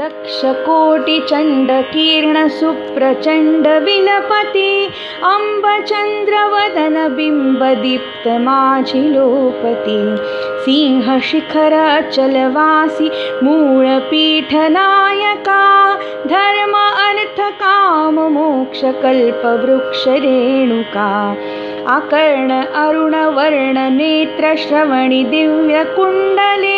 लक्षकोटिचण्डकीर्णसुप्रचण्डविलपति अम्बचन्द्रवदनबिम्बदीप्तमाझिलोपति सिंहशिखरचलवासि मूळपीठनायका धर्म अर्थकाममोक्षकल्पवृक्षरेणुका अकर्ण अरुणवर्णनेत्रश्रवणि दिव्यकुण्डले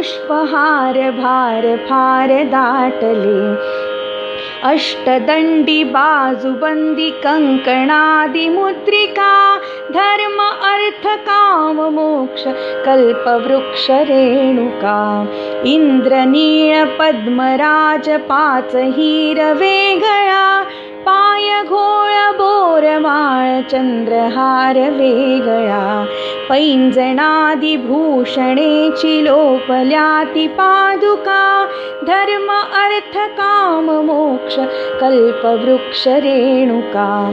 डोलतातिपुष्पहार भार फार दाटले अष्टदण्डि बाजुबन्दि कङ्कणादिमुद्रिका धर्म अर्थकाममोक्ष कल्पवृक्षरेणुका इन्द्रनीळपद्मराजपाचहीरवेगळा चन्द्रहार वेगळा. पैञ्जणादिभूषणे चिलोपल्याति पादुका. धर्म अर्थकाममोक्ष कल्पवृक्षरेणुका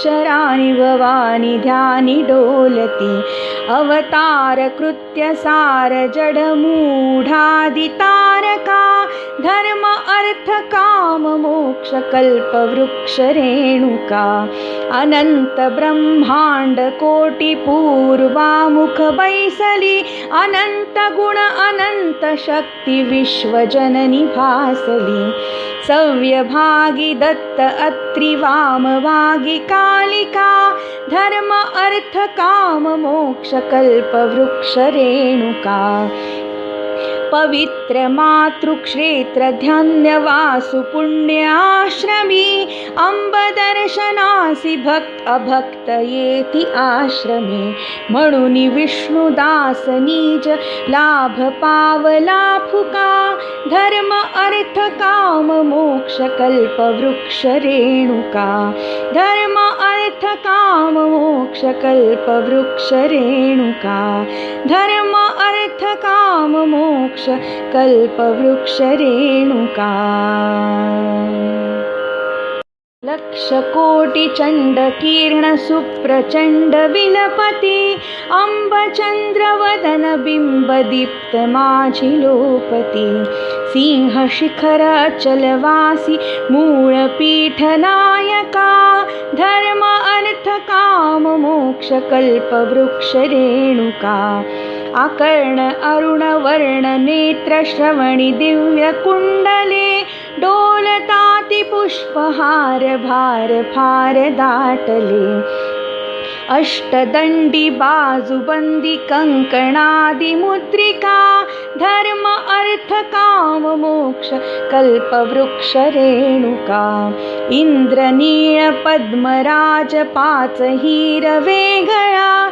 विशालशालवृक्षराणि भवानि ध्यानि डोलति। अवतारकृत्य सारजडमूढादितारका धर्म अर्थकाममोक्षकल्पवृक्षरेणुका अनन्तब्रह्माण्डकोटिपूर्वामुखबैसलि अनन्तगुण अनन्तशक्तिविश्वजननि भासलि सव्यभागि दत्त अत्रिवामभागि कालिका धर्म अर्थकाममोक्षकल्पवृक्षरेणुका पवित्रमातृक्षेत्रधन्यवासु पुण्याश्रमी अम्बदर्शनासि भक्त अभक्तयेति आश्रमे मणुनि विष्णुदासनीज लाभपावलाफुका धर्म अर्थकाममोक्षकल्पवृक्षरेणुका धर्म अर्थकाममोक्षकल्पवृक्षरेणुका। धर्म अर्थकाममोक्ष कल्पवृक्षरेणुका लक्षकोटिचण्डकीर्णसुप्रचण्डविलपति अम्बचन्द्रवदनबिम्बदीप्तमाझिलोपति। सिंहशिखरचलवासि मूळपीठनायका। धर्म अर्थकाममोक्षकल्पवृक्षरेणुका अकर्ण अरुणवर्णनेत्रश्रवणि दिव्यकुण्डले डोलतातिपुष्पहार भार फार दाटले। अष्टदण्डि बाजुबन्दि कङ्कणादिमुद्रिका धर्म अर्थकाममोक्ष कल्पवृक्षरेणुका इन्द्रनीळपद्मराजपाचहीरवेगळा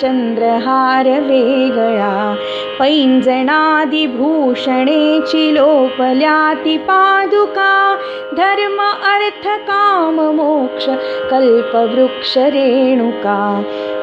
चन्द्रहार वेगळा। पैञ्जणादिभूषणे चिलोपल्याति पादुका। धर्म अर्थकाममोक्ष कल्पवृक्षरेणुका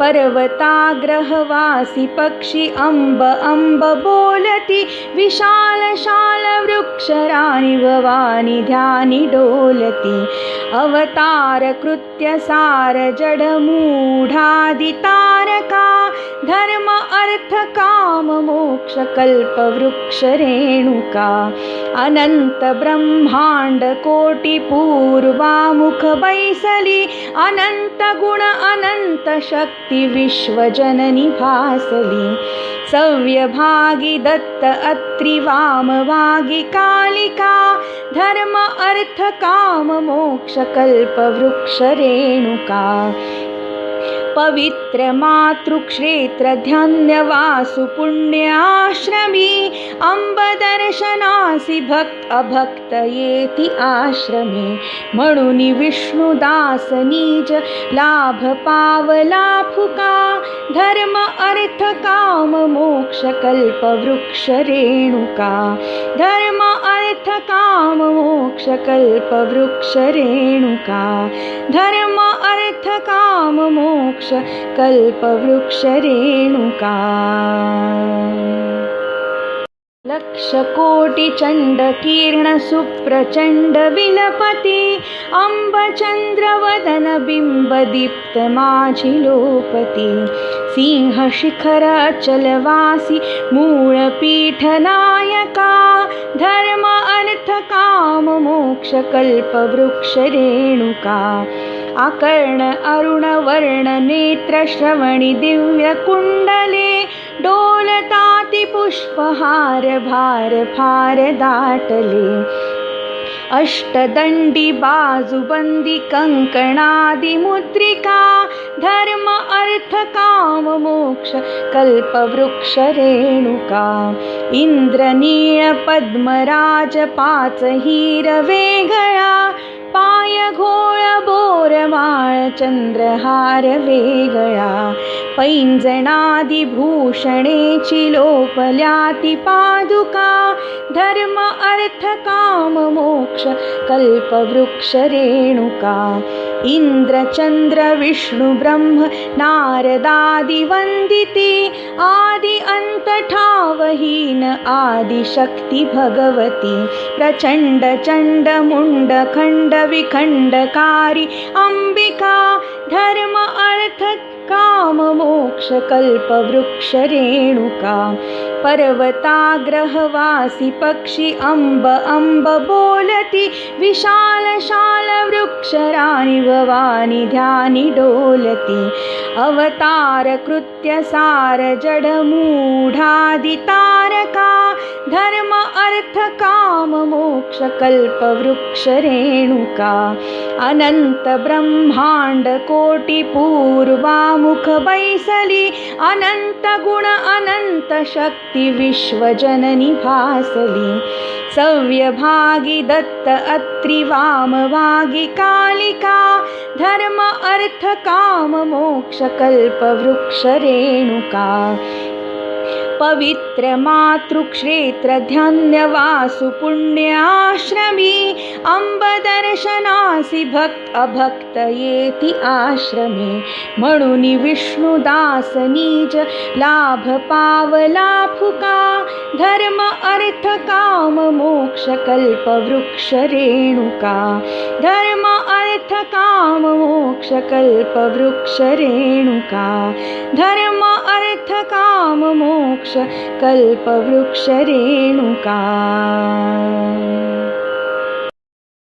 पर्वताग्रहवासि पक्षि अम्ब अम्ब बोलति विशालशालवृक्षराणि भवानि ध्यानि डोलति। अवतारकृत्य सारजडमूढादितारका धर्म अर्थकाममोक्षकल्पवृक्षरेणुका अनन्तब्रह्माण्डकोटिपूर्वामुखबैसलि अनन्तगुण अनन्तशक्ति शक्ति विश्वजननि भासली सव्यभागी दत्त अत्रि वामभागी कालिका। धर्म अर्थ काम मोक्ष पवित्र मातृक्षेत्र धन्यवासु पुण्याश्रमी अम्बदर्शनासि भक्त अभक्त येति आश्रमे मणुनि विष्णुदास नीज लाभ पावलाफुका धर्म अर्थ काम मोक्ष कल्प वृक्ष रेणुका धर्म अर्थ काम मोक्ष कल्प वृक्ष रेणुका धर्म अर्थ काम मोक्ष कल्पवृक्षरेणुका। लक्षकोटिचण्डकीर्णसुप्रचण्डविलपति अम्बचन्द्रवदनबिम्बदीप्तमाझिलोपति सिंहशिखरचलवासि मूळपीठनायका धर्म अर्थकाममोक्षकल्पवृक्षरेणुका आकर्ण अरुणवर्णनेत्रश्रवणि दिव्यकुण्डले डोलताति पुष्पहार भार भार दाटले। अष्टदण्डि बाजुबन्दि कङ्कणादिमुद्रिका धर्म अर्थ काम मोक्ष कल्पवृक्षरेणुका इन्द्रनीळ पद्मराज पाच हीरवेगळा पाय घोळ बोरमाळ चंद्रहार वेगळा पैंजणादिभूषणेची लोपल्याति पादुका धर्म अर्थ काम मोक्ष कल्पवृक्ष रेणुका। इन्द्रचन्द्र विष्णु ब्रह्म नारदादिवन्दिते आदि अन्तठावहीन आदिशक्ति भगवती। प्रचण्ड चण्ड मुण्ड खण्ड विखण्डकारी अम्बिका धर्म अर्थ काममोक्षकल्पवृक्षरेणुका पर्वताग्रहवासि पक्षि अम्ब अम्ब बोलति विशालशालवृक्षराणि भवानि ध्यानि डोलति अवतारकृत्य सार जडमूढादितारका धर्म अर्थ काम मोक्ष कल्पवृक्ष रेणुका अनन्त ब्रह्माण्ड कोटि पूर्वामुख बैसली अनन्त गुण अनन्त शक्ति विश्वजननि भासली सव्यभागी दत्त अत्रि वामभागी कालिका धर्म अर्थ काम मोक्ष कल्पवृक्ष रेणुका पवित्र मातृक्षेत्र धन्यवासु पुण्याश्रमी अम्बदर्शनासि भक्त अभक्त येति आश्रमे मणुनि विष्णुदास नीज लाभ पावलाफुका धर्म अर्थ काम मोक्ष कल्प वृक्ष रेणुका धर्म अर्थ काम मोक्ष कल्प वृक्ष रेणुका धर्म अर्थ काम मोक्ष कल्पवृक्षरेणुका